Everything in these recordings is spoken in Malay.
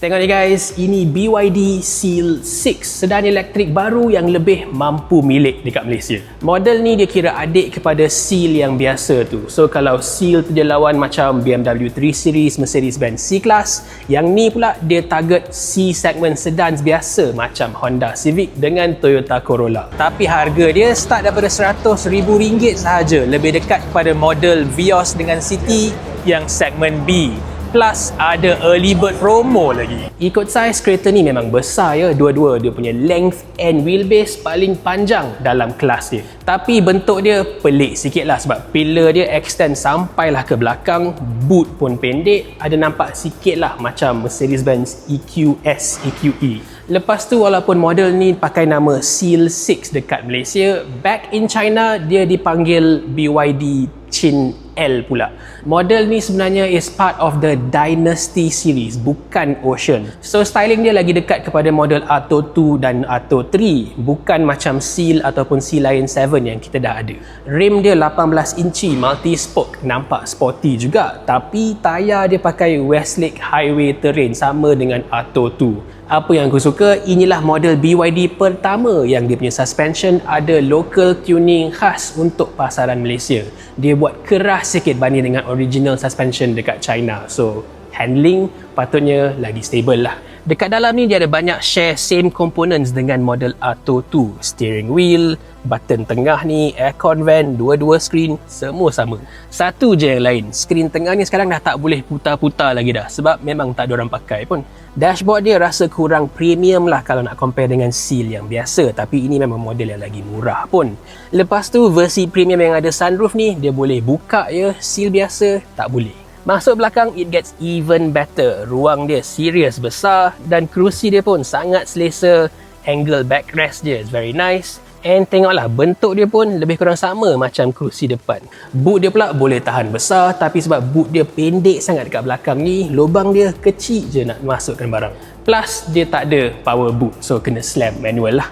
Tengok ni guys, ini BYD Seal 6, sedan elektrik baru yang lebih mampu milik dekat Malaysia. Model ni dia kira adik kepada Seal yang biasa tu. So kalau Seal tu dia lawan macam BMW 3 Series, Mercedes-Benz C-Class, yang ni pula dia target C segment sedan biasa macam Honda Civic dengan Toyota Corolla. Tapi harga dia start daripada RM100,000 sahaja, lebih dekat kepada model Vios dengan City yang segmen B plus ada early bird promo lagi. Ikut saiz kereta ni memang besar ya, dua-dua dia punya length and wheelbase paling panjang dalam kelas dia. Tapi bentuk dia pelik sikit lah sebab pillar dia extend sampailah ke belakang, boot pun pendek, ada nampak sikit lah macam Mercedes-Benz EQS, EQE. Lepas tu walaupun model ni pakai nama Seal 6 dekat Malaysia, back in China dia dipanggil BYD Chin L pula. Model ni sebenarnya is part of the Dynasty series, bukan Ocean. So styling dia lagi dekat kepada model Atto 2 dan Atto 3, bukan macam Seal ataupun Sea Lion 7 yang kita dah ada. Rim dia 18 inci multi spoke, nampak sporty juga. Tapi tayar dia pakai Westlake Highway Terrain sama dengan Atto 2 apa yang aku suka inilah model BYD pertama yang dia punya suspension ada local tuning khas untuk pasaran Malaysia. Dia buat keras sikit banding dengan original suspension dekat China. So handling patutnya lagi stable lah. Dekat dalam ni dia ada banyak share same components dengan model Atto 2 steering wheel button tengah ni aircon vent dua-dua screen semua sama. Satu je yang lain. Screen tengah ni sekarang dah tak boleh putar-putar lagi dah sebab memang tak ada orang pakai pun. Dashboard dia rasa kurang premium lah kalau nak compare dengan Seal yang biasa tapi ini memang model yang lagi murah pun. Lepas tu versi premium yang ada sunroof ni dia boleh buka ya, Seal biasa tak boleh. Masuk belakang it gets even better. Ruang dia serius besar dan kerusi dia pun sangat selesa. Angle backrest dia is very nice. And tengoklah bentuk dia pun lebih kurang sama macam kerusi depan. Boot dia pula boleh tahan besar tapi sebab boot dia pendek sangat dekat belakang ni, lubang dia kecil je nak masukkan barang. Plus dia tak ada power boot so kena slam manual lah.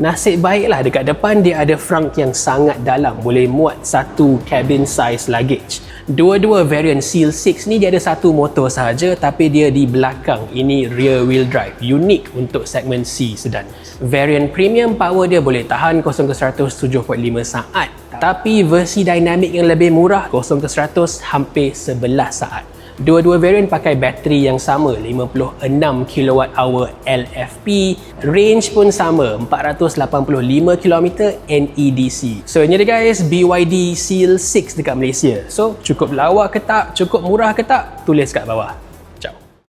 Nasib baiklah dekat depan dia ada front yang sangat dalam boleh muat satu cabin size luggage. Dua-dua variant Seal 6 ni dia ada satu motor sahaja tapi dia di belakang. Ini rear wheel drive. Unik untuk segmen C sedan. Variant premium power dia boleh tahan 0 ke 100 7.5 saat. Tapi versi dynamic yang lebih murah 0 ke 100 hampir 11 saat. Dua-dua variant pakai bateri yang sama 56 kWh LFP range pun sama 485 km NEDC so ini dia guys BYD Seal 6 dekat Malaysia. So cukup lawa ke tak? Cukup murah ke tak? Tulis kat bawah